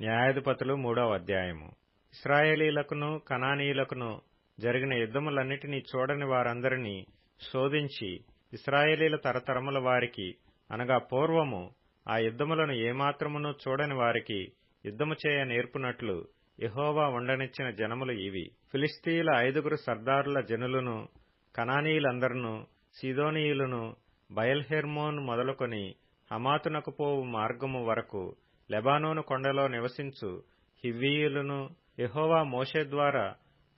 న్యాయాధిపతులు మూడవ అధ్యాయము. ఇస్రాయేలీలకును కనానీయులకును జరిగిన యుద్ధములన్నిటినీ చూడని వారందరినీ శోధించి ఇస్రాయేలీల తరతరముల వారికి అనగా పూర్వము ఆ యుద్ధములను ఏమాత్రమును చూడని వారికి యుద్ధము చేయ నేర్పునట్లు యహోవా ఉండనిచ్చిన జనములు ఇవి. ఫిలిస్తీయుల ఐదుగురు సర్దారుల జనులను కనానీయులందరినూ సీదోనీయులను బయల్హెర్మోన్ మొదలుకొని హమాతునకు పోవు మార్గము వరకు లెబానోను కొండలో నివసించు హివ్వీయులను యహోవా మోషే ద్వారా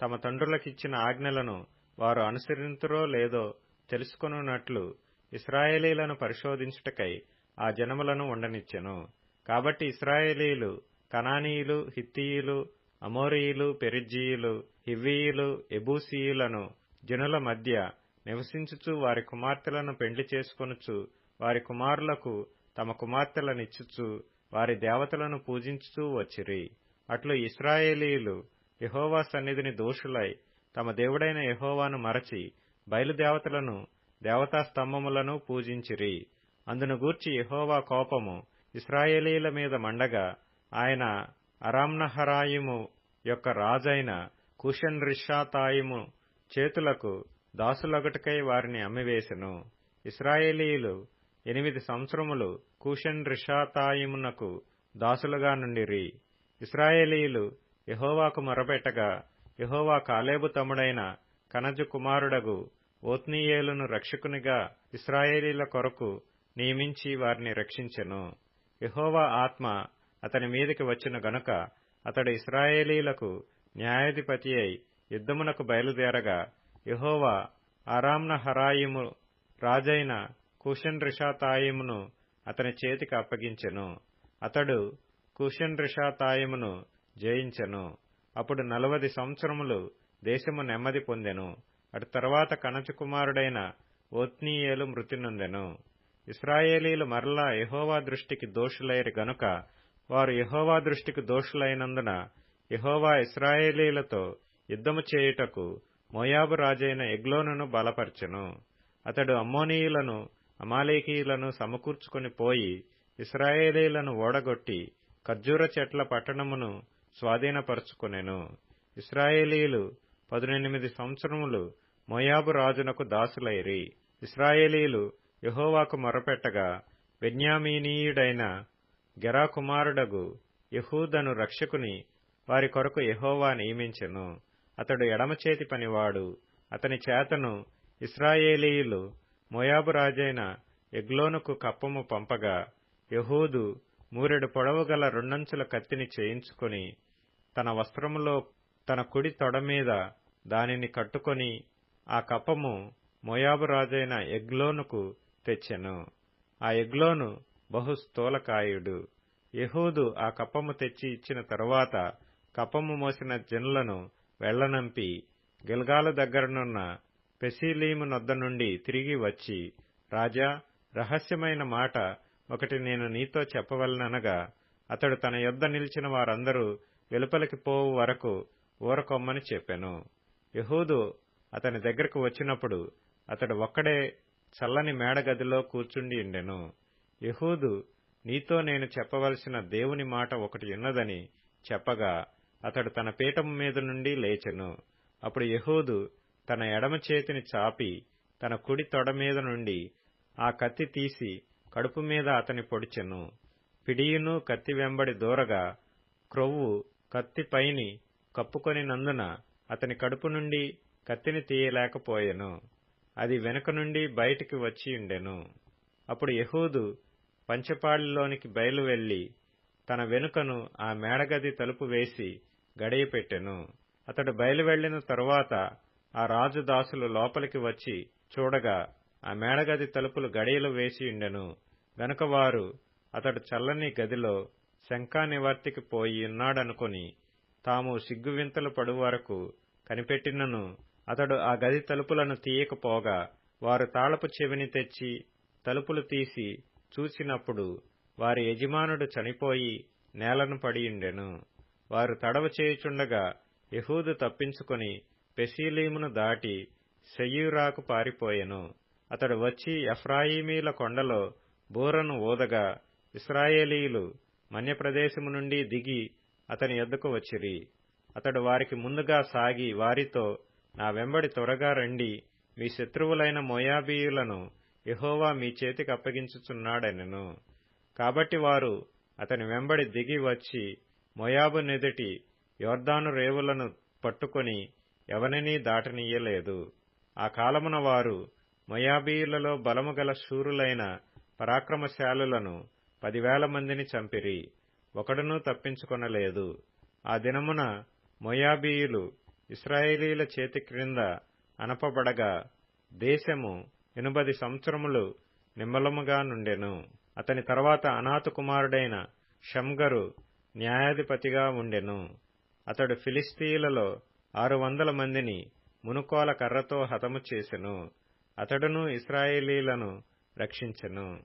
తమ తండ్రులకిచ్చిన ఆజ్ఞలను వారు అనుసరింతురో లేదో తెలుసుకొనున్నట్లు ఇస్రాయేలీలను పరిశోధించుటకై ఆ జనములను ఉండనిచ్చెను. కాబట్టి ఇస్రాయేలీలు కనానీయులు హిత్తీయులు అమోరియులు పెరిజ్జీయులు హివ్వీయులు ఎబూసీయులను జనుల మధ్య నివసించుచు వారి కుమార్తెలను పెండ్లి చేసుకొనుచు వారి కుమారులకు తమ కుమార్తెలనిచ్చుచు వారి దేవతలను పూజించుతూ వచ్చిరి. అట్లు ఇస్రాయేలీయులు యహోవా సన్నిధిని దోషులై తమ దేవుడైన యహోవాను మరచి బయలుదేవతలను దేవతా స్తంభములను పూజించిరి. అందును గూర్చి యహోవా కోపము ఇస్రాయేలీల మీద మండగా ఆయన అరామ్నహరాయిము యొక్క రాజైన కుషన్ రిషాతాయిము చేతులకు దాసులొగటికై వారిని అమ్మివేశెను ఇస్రాయేలీయులు ఎనిమిది సంవత్సరములు కూషన్ రిషాతాయిమునకు దాసులుగా నుండిరి. ఇస్రాయేలీయులు యహోవాకు మొరపెట్టగా యహోవా కాలేబు తమ్ముడైన కనజు కుమారుడగు ఓత్నీయేలును రక్షకునిగా ఇస్రాయేలీల కొరకు నియమించి వారిని రక్షించెను. యహోవా ఆత్మ అతని మీదికి వచ్చిన గనుక అతడు ఇస్రాయేలీలకు న్యాయాధిపతి అయి యుద్ధమునకు బయలుదేరగా యహోవా ఆరామ్న హరాయిము రాజైన కుషన్ రిషాతాయిమును అతని చేతికి అప్పగించెను. అతడు కుషన్ రిషాతాయిమును జయించెను. అప్పుడు నలవది సంవత్సరములు దేశము నెమ్మది పొందెను. అటు తర్వాత కనచు కుమారుడైన ఓత్నీయేలు మృతి నొందెను. ఇస్రాయేలీలు మరలా యహోవా దృష్టికి దోషులైరు గనుక వారు యహోవా దృష్టికి దోషులైనందున యహోవా ఇస్రాయేలీలతో యుద్ధము చేయుటకు మోయాబు రాజైన ఎగ్లోనును బలపరచెను. అతడు అమ్మోనీయులను అమాలేకీయులను సమకూర్చుకుని పోయి ఇస్రాయేలీలను ఓడగొట్టి ఖర్జూర చెట్ల పట్టణమును స్వాధీనపరుచుకునెను. ఇస్రాయేలీలు పదునెనిమిది సంవత్సరములు మోయాబు రాజునకు దాసులైరి. ఇస్రాయేలీలు యహోవాకు మొరపెట్టగా బెన్యామీనీయుడైన గెరా కుమారుడగు యహూదను రక్షకుని వారి కొరకు యహోవా నియమించెను. అతడు ఎడమచేతి పనివాడు. అతని చేతను ఇస్రాయేలీయులు మోయాబు రాజైన ఎగ్లోనుకు కప్పము పంపగా యహూదు మూరెడు పొడవు గల రెండంచుల కత్తిని చేయించుకొని తన వస్త్రములో తన కుడి తొడ మీద దానిని కట్టుకొని ఆ కప్పము మోయాబు రాజైన ఎగ్లోనుకు తెచ్చెను. ఆ ఎగ్లోను బహు స్థూలకాయుడు. యహూదు ఆ కప్పము తెచ్చి ఇచ్చిన తరువాత కప్పము మోసిన జనులను వెళ్ళనంపి గిల్గాలు దగ్గరనున్న పెసీలీము నొద్ద నుండి తిరిగి వచ్చి రాజా రహస్యమైన మాట ఒకటి నేను నీతో చెప్పవలననగా అతడు తన యొద్ద నిలిచిన వారందరూ వెలుపలికి పోవు వరకు ఊరకొమ్మని చెప్పాను. యహూదు అతని దగ్గరకు వచ్చినప్పుడు అతడు ఒక్కడే చల్లని మేడగదిలో కూర్చుండి ఉండెను. యహూదు నీతో నేను చెప్పవలసిన దేవుని మాట ఒకటి ఉన్నదని చెప్పగా అతడు తన పీఠం మీద నుండి లేచెను. అప్పుడు యహూదు తన ఎడమ చేతిని చాపి తన కుడి తొడ మీద నుండి ఆ కత్తి తీసి కడుపు మీద అతని పొడిచెను పిడియును కత్తి వెంబడి దూరగా క్రొవ్వు కత్తిపైని కప్పుకొని కప్పుకొనినందున అతని కడుపు నుండి కత్తిని తీయలేకపోయెను. అది వెనుక నుండి బయటికి వచ్చియుండెను అప్పుడు యహూదు పంచపాళిలోనికి బయలువెళ్ళి తన వెనుకను ఆ మేడగది తలుపు వేసి గడియపెట్టెను. అతడు బయలువెళ్ళిన తరువాత ఆ రాజు దాసులు లోపలికి వచ్చి చూడగా ఆ మేడగది తలుపులు గడియలు వేసి ఉండెను. గనుక వారు అతడు చల్లని గదిలో శంకా నివర్తికి పోయి ఉన్నాడనుకుని తాము సిగ్గువింతలు పడు వరకు కనిపెట్టినను. అతడు ఆ గది తలుపులను తీయకపోగా వారు తాళపు చెవిని తెచ్చి తలుపులు తీసి చూసినప్పుడు వారి యజమానుడు చనిపోయి నేలను పడియుండెను వారు తడవ చేయుచుండగా యహూదు తప్పించుకొని పెసీలీమును దాటి సెయ్యూరాకు పారిపోయెను. అతడు వచ్చి ఎఫ్రాయిమీల కొండలో బూరను ఊదగా ఇస్రాయేలీయులు మన్యప్రదేశము నుండి దిగి అతని యొద్దకు వచ్చిరి. అతడు వారికి ముందుగా సాగి వారితో నా వెంబడి త్వరగా రండి. మీ శత్రువులైన మోయాబీయులను యహోవా మీ చేతికి అప్పగించుచున్నాడనెను. కాబట్టి వారు అతని వెంబడి దిగి వచ్చి మొయాబు నెదుటి యోర్దాను రేవులను పట్టుకొని ఎవరినీ దాటనీయలేదు. ఆ కాలమున వారు మొయాబీయులలో బలము గల శూరులైన పరాక్రమశాలులను పదివేల మందిని చంపిరి. ఒకడునూ తప్పించుకొనలేదు. ఆ దినమున మొయాబీయులు ఇస్రాయేలీల చేతి క్రింద అనపబడగా దేశము ఎనుబది సంవత్సరములు నిమ్మలముగా నుండెను. అతని తర్వాత అనాథ కుమారుడైన షంగరు న్యాయాధిపతిగా ఉండెను. అతడు ఫిలిస్తీయులలో ఆరు వందల మందిని మునుకోల కర్రతో హతము చేసెను. అతడును ఇస్రాయేలీలను రక్షించెను.